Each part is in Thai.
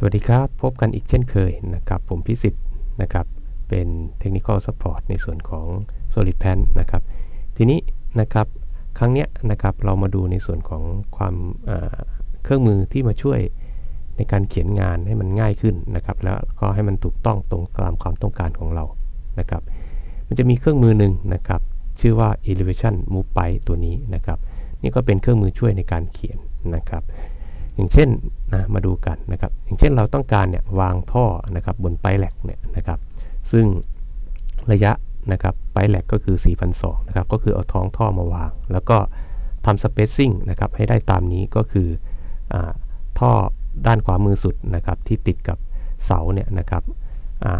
สวัสดีครับ พบกันอีกเช่นเคยนะครับผมพิสิทธิ์นะครับเป็น Technical Support ในส่วนของ SolidPan นะครับทีนี้นะครับครั้งเนี้ยนะครับเรามาดูในส่วนของความเครื่องมือที่มาช่วยในการเขียนงานให้มันง่ายขึ้นนะครับแล้วก็ให้มันถูกต้องตรงตามความต้องการของเรานะครับมันจะมีเครื่องมือหนึ่งนะครับชื่อว่า Elevation Move by ตัวนี้นะครับนี่ก็เป็นเครื่องมือช่วยในการเขียนนะครับ อย่างเช่นนะมาดูกันนะครับ อย่างเช่นเราต้องการเนี่ยวางท่อนะครับบนไปแหลกเนี่ยนะครับ ซึ่งระยะนะครับไปแหลกก็คือ 4,200นะครับก็คือเอาท้องท่อมาวาง แล้วก็ทำสเปซซิ่งนะครับให้ได้ตามนี้ก็คืออท่อด้านขวามือสุดนะครับที่ติดกับเสาเนี่ยนะครับ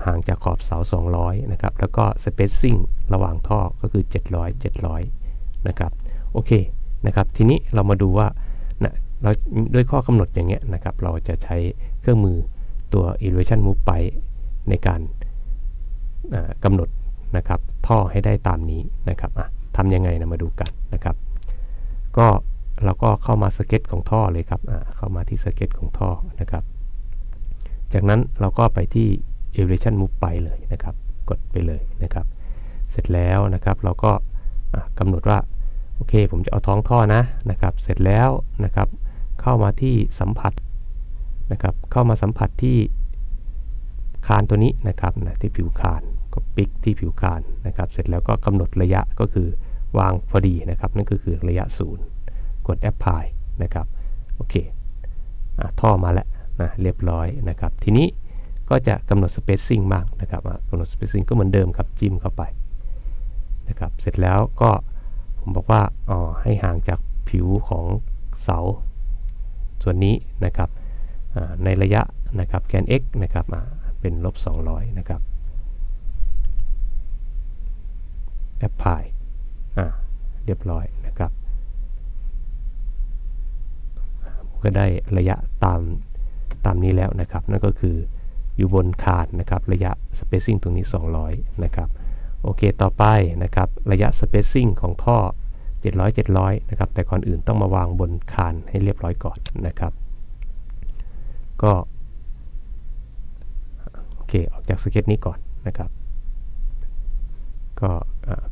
ห่างจากขอบเสา 200นะครับแล้วก็สเปซซิ่งระหว่างท่อก็คือ 700 700นะครับโอเคนะครับทีนี้เรามาดูว่า เราด้วยข้อกำหนดอย่างเงี้ยนะครับ เราจะใช้เครื่องมือตัว elevation move ไปในการกำหนดนะครับท่อให้ได้ตามนี้นะครับทำยังไงนะมาดูกันนะครับ ก็เราก็เข้ามาสเก็ตของท่อเลยครับเข้ามาที่สเก็ตของท่อนะครับ จากนั้นเราก็ไปที่ elevation move ไปเลยนะครับ กดไปเลยนะครับ เสร็จแล้วนะครับเราก็กำหนดว่าโอเค ผมจะเอาท้องท่อนะนะครับ เสร็จแล้วนะครับ เข้ามาที่สัมผัสนะครับ เข้ามาสัมผัสที่คานตัวนี้นะครับนะที่ผิวคานก็ปิกที่ผิวคานนะครับ เสร็จแล้วก็กำหนดระยะก็คือวางพอดีนะครับ นั่นก็คือระยะศูนย์กดแอปพลายนะครับโอเคอท่อมาแล้วนะเรียบร้อยนะครับ ทีนี้ก็จะกำหนดสเปซซิ่งบ้างนะครับกำหนดสเปซซิ่งก็เหมือนเดิมครับจิ้มเข้าไปนะครับ เสร็จแล้วก็ผมบอกว่าอ๋อให้ห่างจากผิวของเสา ส่วนนี้นะครับในระยะนะครับแกน x นะครับเป็นลบ 200 นะครับ apply อ่าเรียบร้อยนะครับก็ได้ระยะตามตามนี้แล้วนะครับ นั่นก็คืออยู่บนคานนะครับ ระยะ spacing ตรงนี้ 200 นะครับ โอเค ต่อไปนะครับ ระยะ spacing ของท่อ 700 700นะครับแต่ก่อนอื่นต้องมาวางบนคานให้เรียบร้อยก่อนนะครับ ก็โอเคออกจากสเก็ตนี้ก่อนนะครับ ก็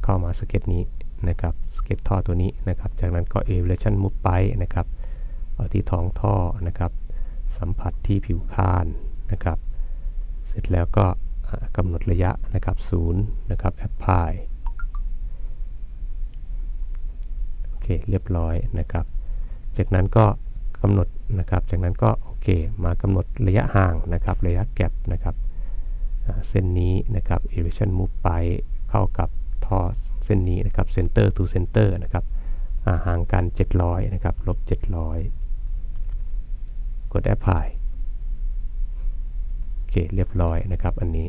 เข้ามาสเก็ตนี้นะครับสเก็ตท่อตัวนี้นะครับ จากนั้นก็ elevation move ไปนะครับเอาที่ท้องท่อนะครับ สัมผัสที่ผิวคานนะครับ เสร็จแล้วก็กำหนดระยะนะครับ0นย์นะครับ apply เคเรียบร้อยนะครับ จากนั้นก็กำหนดนะครับ จากนั้นก็โอเคมากำหนดระยะห่างนะครับ ระยะแกลบนะครับเส้นนี้นะครับ elevation move ไปเข้ากับท่อเส้นนี้นะครับ center to center นะครับห่างกัน 700 นะครับ ลบ 700 กด apply โอเคเรียบร้อยนะครับ อันนี้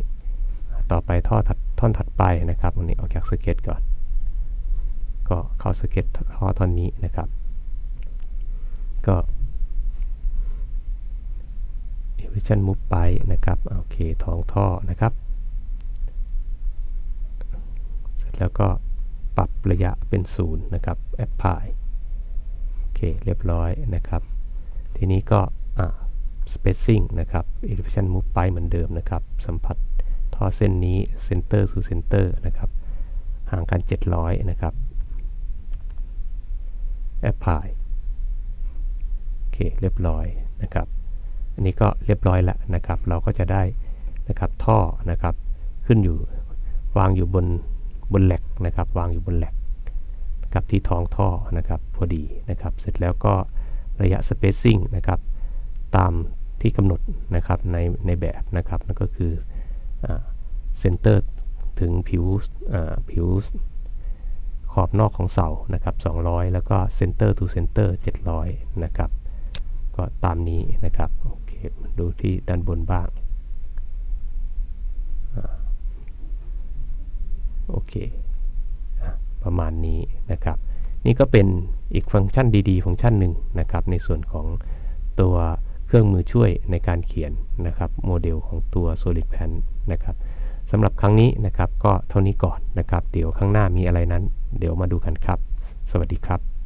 ต่อไปท่อท่อนถัดไปนะครับอันนี้ออกจากสเก็ตก่อน เข้าสเก็ตท่อท่อนนี้นะครับ ก็ elevation move ไปนะครับโอเคท้องท่อนะครับ เสร็จแล้วก็ปรับระยะเป็นศูนย์นะครับ apply โอเคเรียบร้อยนะครับ ทีนี้ก็ spacing นะครับ elevation move ไปเหมือนเดิมนะครับ สัมผัสท่อเส้นนี้ center สู่ center นะครับ ห่างกัน 700 นะครับ apply โอเคเรียบร้อยนะครับอันนี้ก็เรียบร้อยแล้วนะครับ เราก็จะได้นะครับท่อนะครับขึ้นอยู่วางอยู่บนบนแหลกนะครับวางอยู่บนแหลกกับที่ท้องท่อนะครับพอดีนะครับ เสร็จแล้วก็ระยะ spacing นะครับตามที่กำหนดนะครับในในแบบนะครับนั่นก็คือเซนเตอร์ถึงผิวผิว อบนอกของเสานะครับ200 แล้วก็ center to center 700 นะครับ ก็ตามนี้นะครับ โอเค ดูที่ด้านบนบ้าง โอเค ประมาณนี้นะครับ นี่ก็เป็นอีกฟังก์ชันดีๆ ฟังก์ชันหนึ่งนะครับ ในส่วนของตัวเครื่องมือช่วยในการเขียนนะครับ โมเดลของตัว Solid Pen นะครับ สำหรับครั้งนี้นะครับ ก็เท่านี้ก่อนนะครับ เดี๋ยวข้างหน้ามีอะไรนั้น เดี๋ยวมาดูกันครับ สวัสดีครับ